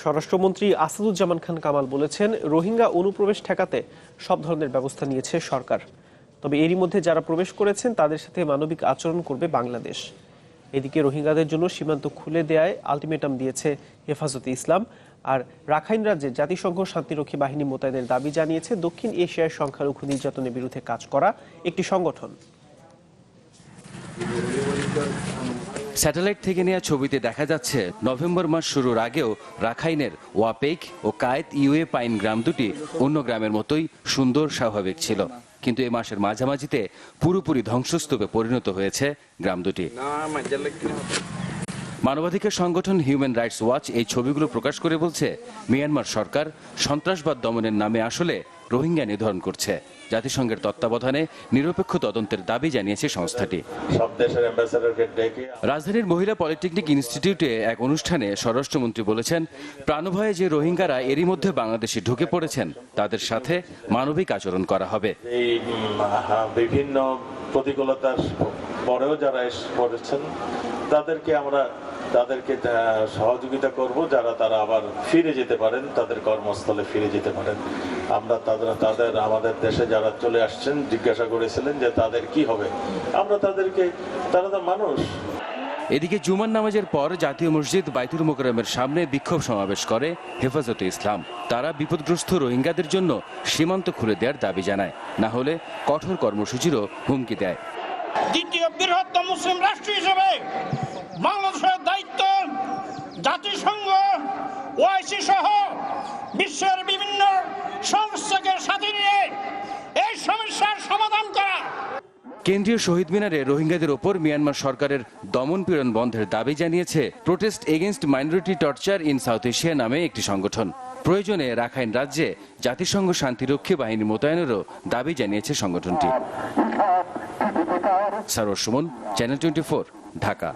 স্বরাষ্ট্রমন্ত্রী আসাদুজ্জামান খান কামাল বলেছেন, রোহিঙ্গা অনুপ্রবেশ ঠেকাতে সব ধরনের ব্যবস্থা নিয়েছে সরকার। তবে এরই মধ্যে যারা প্রবেশ করেছেন, তাদের সাথে মানবিক আচরণ করবে বাংলাদেশ। এদিকে রোহিঙ্গাদের জন্য সীমান্ত খুলে দেয়ায় আলটিমেটাম দিয়েছে হেফাজতে ইসলাম। আর রাখাইন রাজ্যে জাতিসংঘ শান্তিরক্ষী বাহিনী মোতায়েনের দাবি জানিয়েছে, দক্ষিণ এশিয়ার সংখ্যালঘু নির্যাতনের বিরুদ্ধে কাজ করা একটি সংগঠন। স্যাটেলাইট থেকে নেওয়া ছবিতে দেখা যাচ্ছে, নভেম্বর মাস শুরুর আগেও রাখাইনের ওয়াপেক ও কায়েত ইউএ পাইন গ্রাম দুটি অন্য গ্রামের মতোই সুন্দর, স্বাভাবিক ছিল। কিন্তু এ মাসের মাঝামাঝিতে পুরোপুরি ধ্বংসস্তূপে পরিণত হয়েছে গ্রাম দুটি। মানবাধিকার সংগঠন হিউম্যান রাইটস ওয়াচ এই ছবিগুলো প্রকাশ করে বলছে, মিয়ানমার সরকার সন্ত্রাসবাদ দমনের নামে আসলে রোহিঙ্গা নিধন করছে। জাতিসংঘের তত্ত্বাবধানে নিরপেক্ষ তদন্তের দাবি জানিয়েছে সংস্থাটি। রাজধানীর মহিলা পলিটেকনিক ইনস্টিটিউটে এক অনুষ্ঠানে স্বরাষ্ট্রমন্ত্রী বলেছেন প্রাণভয়ে যে রোহিঙ্গারা এরই মধ্যে বাংলাদেশে ঢুকে পড়েছেন তাদের সাথে মানবিক আচরণ করা হবে। বিভিন্ন প্রতিকূলতার পরেও যারা এসে পড়েছেন তাদেরকে আমরা তাদেরকে সহযোগিতা করব যারা তারা আবার ফিরে যেতে পারেন তাদের কর্মস্থলে ফিরে যেতে পারেন। আমরা তাদের তাদের আমাদের দেশে যারা চলে আসছেন জিজ্ঞাসা করেছিলেন যে তাদের কি হবে। আমরা তাদেরকে তারা তো মানুষ। এদিকে জুমার নামাজের পর জাতীয় মসজিদ বাইতুল মোকরমের সামনে বিক্ষোভ সমাবেশ করে হেফাজতে ইসলাম। তারা বিপদগ্রস্ত রোহিঙ্গাদের জন্য সীমান্ত খুলে দেওয়ার দাবি জানায়। না হলে কঠোর কর্মসূচিরও হুমকি দেয়। দ্বিতীয় বৃহত্তম মুসলিম রাষ্ট্র হিসেবে বাংলাদেশের দায়িত্ব, জাতিসংঘ, ওআইসি সহ বিশ্বের বিভিন্ন সংস্থাকে সাথে নিয়ে এই সমস্যার সমাধান করা। কেন্দ্রীয় শহীদ মিনারে রোহিঙ্গাদের ওপর মিয়ানমার সরকারের দমন পীড়ন বন্ধের দাবি জানিয়েছে protest against minority torture in South Asia নামে একটি সংগঠন। প্রয়োজনে রাখাইন রাজ্যে জাতিসংঘ শান্তিরক্ষী বাহিনী মোতায়েনেরও দাবি জানিয়েছে সংগঠনটি। সারোর সুমন, চ্যানেল টোয়েন্টি ঢাকা।